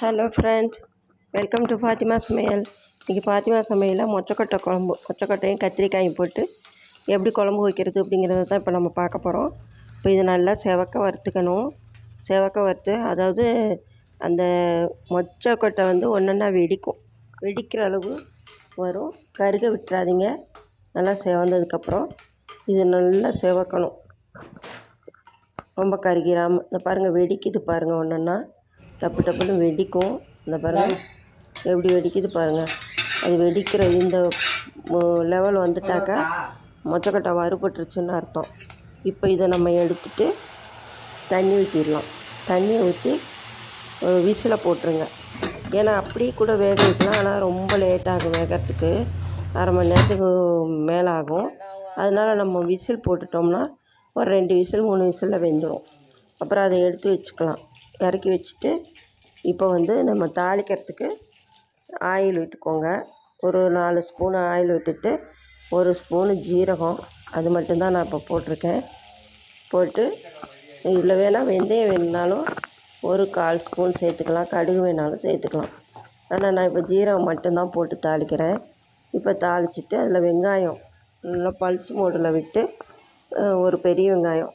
Hello friends welcome to Fatima சமையல் இன்றைக்கி ஃபாத்திமா சமையலில் மொச்சக்கொட்டை குழம்பு மொச்சக்கொட்டையும் கத்திரிக்காயும் போட்டு எப்படி குழம்பு வைக்கிறது அப்படிங்கிறத தான் இப்போ நம்ம பார்க்க போகிறோம் இப்போ இது நல்லா செவக்க வறுத்துக்கணும். செவக்க வறுத்து அதாவது அந்த மொச்சக்கொட்டை வந்து ஒன்றா வெடிக்கும். வெடிக்கிற அளவு வரும். கருக விட்டுறாதீங்க. நல்லா செவந்ததுக்கப்புறம் இது நல்லா செவக்கணும். ரொம்ப கருகிராமல் இந்த பாருங்கள் வெடிக்குது பாருங்கள் ஒன்றுன்னா டப்பு டப்புன்னு வெடிக்கும். இந்த பாருங்கள் எப்படி வெடிக்குது பாருங்கள் அது வெடிக்கிற இந்த லெவல் வந்துட்டாக்கா மொச்சக்கொட்டை வறுபட்டுருச்சுன்னு அர்த்தம். இப்போ இதை நம்ம எடுத்துட்டு தண்ணி ஊற்றிடலாம் தண்ணி ஊற்றி ஒரு போட்டுருங்க. ஏன்னா அப்படியே கூட வேக வைக்கலாம். ஆனால் ரொம்ப லேட் ஆகும் வேகிறதுக்கு. அரை மணி நேரத்துக்கு மேலே ஆகும் அதனால் நம்ம விசில் போட்டுட்டோம்னா ஒரு ரெண்டு விசில் மூணு விசிலில் வெந்துடும் அப்புறம் அதை எடுத்து வச்சுக்கலாம். இறக்கி வச்சுட்டு இப்போ வந்து நம்ம தாளிக்கிறதுக்கு ஆயில் விட்டுக்கோங்க. ஒரு நாலு ஸ்பூன் ஆயில் விட்டுட்டு ஒரு ஸ்பூனு ஜீரகம். அது மட்டும்தான் நான் இப்போ போட்டிருக்கேன். போட்டு இதில் வேணால் வெந்தயம் வேணுனாலும் ஒரு கால் ஸ்பூன் சேர்த்துக்கலாம். கடுகு வேணாலும் சேர்த்துக்கலாம். ஆனால் நான் இப்போ ஜீரகம் மட்டும்தான் போட்டு தாளிக்கிறேன். இப்போ தாளிச்சிட்டு அதில் வெங்காயம் நல்லா பல்ஸ் மோடில் விட்டு ஒரு பெரிய வெங்காயம்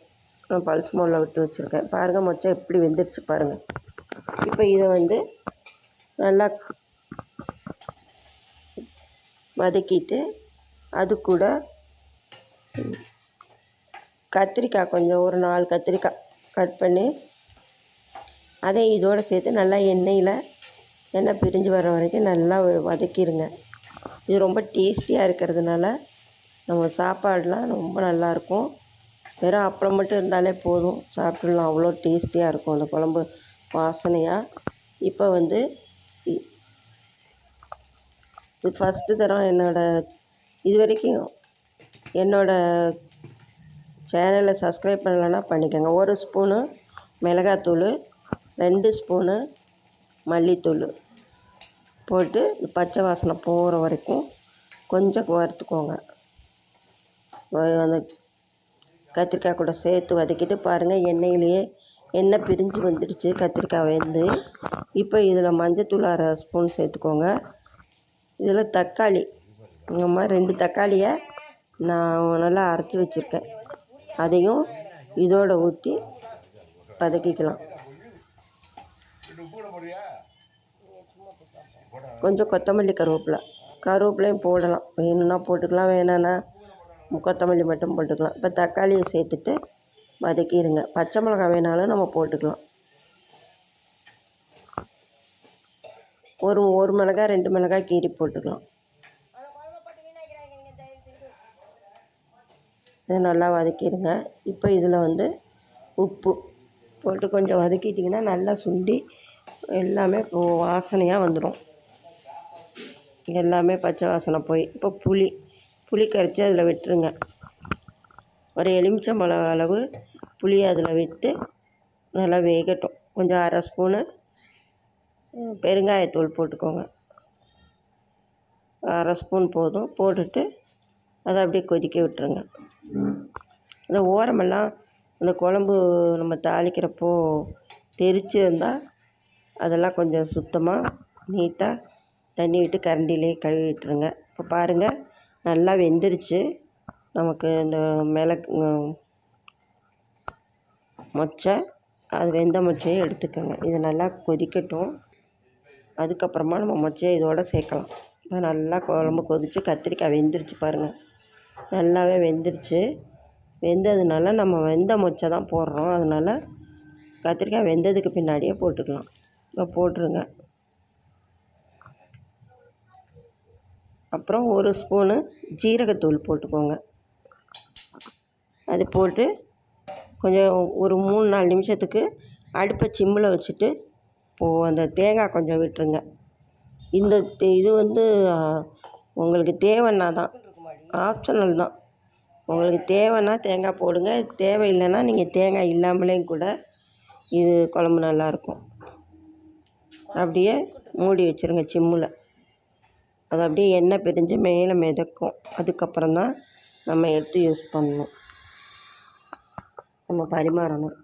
நான் பல்ஸ் மோடில் விட்டு வச்சுருக்கேன். பாருங்கள் மொச்சம் எப்படி வெந்துருச்சு பாருங்கள் இப்போ இதை வந்து நல்லா வதக்கிட்டு அது கூட கத்திரிக்காய் கொஞ்சம் ஒரு நாலு கத்திரிக்காய் கட் பண்ணி அதை இதோடு சேர்த்து நல்லா எண்ணெயில் எண்ணெய் பிரிஞ்சு வர வரைக்கும் நல்லா வதக்கிடுங்க இது ரொம்ப டேஸ்டியாக இருக்கிறதுனால நம்ம சாப்பாடெலாம் ரொம்ப நல்லாயிருக்கும் வெறும் அப்பளம் மட்டும் இருந்தாலே போதும். சாப்பிட்லாம். அவ்வளோ டேஸ்டியாக இருக்கும். அந்த குழம்பு வாசனையாக இப்போ வந்து இது ஃபஸ்ட்டு தரம் என்னோடய இது வரைக்கும் என்னோடய சேனலை சப்ஸ்கிரைப் பண்ணலன்னா பண்ணிக்கோங்க. ஒரு ஸ்பூனு மிளகாத்தூள் ரெண்டு ஸ்பூனு மல்லித்தூள் போட்டு பச்சை வாசனை போகிற வரைக்கும் கொஞ்சம் வறுத்துக்கோங்க. அந்த கத்திரிக்காய் கூட சேர்த்து வதக்கிட்டு பாருங்கள் எண்ணெயிலேயே எண்ணெய் பிரிஞ்சு வந்துடுச்சு. கத்திரிக்காய் வெந்து இப்போ இதில் மஞ்சத்தூள் அரை ஸ்பூன் சேர்த்துக்கோங்க. இதில் தக்காளி இந்த மாதிரி ரெண்டு தக்காளியை நான் நல்லா அரைச்சி வச்சுருக்கேன். அதையும் இதோடு ஊற்றி வதக்கிக்கலாம். கொஞ்சம் கொத்தமல்லி கருவேப்பிலை கருவேப்பிலையும் போடலாம். வேணும்னா போட்டுக்கலாம் வேணான்னா கொத்தமல்லி மட்டும் போட்டுக்கலாம். இப்போ தக்காளியை சேர்த்துட்டு வதக்கிடுங்க பச்சை மிளகா வேணாலும் நம்ம போட்டுக்கலாம். ஒரு ஒரு மிளகாய் ரெண்டு மிளகாய் கீரி போட்டுக்கலாம். இதை நல்லா வதக்கிடுங்க இப்போ இதில் வந்து உப்பு போட்டு கொஞ்சம் வதக்கிட்டிங்கன்னா நல்லா சுண்டி எல்லாமே வாசனையாக வந்துடும் எல்லாமே பச்சை வாசனை போய். இப்போ புளி புளி கரைச்சி அதில் விட்டுருங்க. ஒரு எலுமிச்சம்பழம் அளவு புளியை அதில் விட்டு நல்லா வேகட்டும். கொஞ்சம் அரை ஸ்பூனு பெருங்காயத்தூள் போட்டுக்கோங்க. அரை ஸ்பூன் போதும். போட்டுட்டு அதை அப்படியே கொதிக்க விட்டுருங்க. இந்த ஓரமெல்லாம் இந்த குழம்பு நம்ம தாளிக்கிறப்போ தெரிச்சு இருந்தால் அதெல்லாம் கொஞ்சம் சுத்தமாக நீட்டாக தண்ணி விட்டு கரண்டிலே கழுவி விட்டுருங்க. இப்போ பாருங்கள் நல்லா வெந்துருச்சு. நமக்கு இந்த மிளக் மொச்சை அது வெந்த மொச்சையை எடுத்துக்கோங்க. இது நல்லா கொதிக்கட்டும். அதுக்கப்புறமா நம்ம மொச்சையை இதோடு சேர்க்கலாம். இப்போ நல்லா குழம்பு கொதித்து கத்திரிக்காய் வெந்துருச்சு பாருங்கள் நல்லாவே வெந்துருச்சு. வெந்ததுனால நம்ம வெந்த மொச்சை தான் போடுறோம். அதனால் கத்திரிக்காய் வெந்ததுக்கு பின்னாடியே போட்டுக்கலாம். இப்போ போட்டுருங்க. அப்புறம் ஒரு ஸ்பூனு ஜீரகத்தூள் போட்டுக்கோங்க. அது போட்டு கொஞ்சம் ஒரு மூணு நாலு நிமிஷத்துக்கு அடுப்பை சிம்மில் வச்சுட்டு போ அந்த தேங்காய் கொஞ்சம் விட்டுருங்க. இந்த இது வந்து உங்களுக்கு தேவைன்னா தான். ஆப்ஷனல் தான். உங்களுக்கு தேவைன்னா தேங்காய் போடுங்க. தேவையில்லைன்னா நீங்கள் தேங்காய் இல்லாமலேயும் கூட இது குழம்பு நல்லாயிருக்கும் அப்படியே மூடி வச்சுருங்க சிம்மில். அது அப்படியே எண்ணெய் பிரிஞ்சு மேலே மிதக்கும். அதுக்கப்புறம் தான் நம்ம எடுத்து யூஸ் பண்ணணும். நம்ம பரிமாறணும்.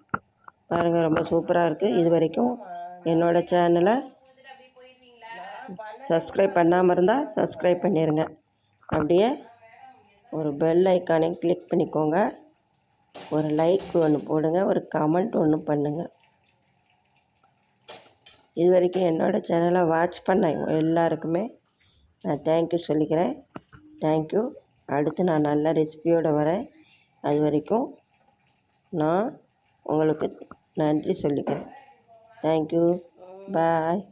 பாருங்கள் ரொம்ப சூப்பராக இருக்குது இது வரைக்கும் என்னோடய சேனலை சப்ஸ்கிரைப் பண்ணாமல் இருந்தால் சப்ஸ்கிரைப் பண்ணிடுங்க அப்படியே ஒரு பெல் ஐக்கானையும் கிளிக் பண்ணிக்கோங்க. ஒரு லைக் ஒன்று போடுங்க ஒரு கமெண்ட் ஒன்று பண்ணுங்கள் இது வரைக்கும் என்னோடய சேனலை வாட்ச் பண்ண எல்லாருக்குமே நான் தேங்க்யூ சொல்லிக்கிறேன். தேங்க்யூ அடுத்து நான் நல்ல ரெசிபியோடு வரேன். அது வரைக்கும் நான் உங்களுக்கு நன்றி சொல்லிக்கிறேன். Thank you bye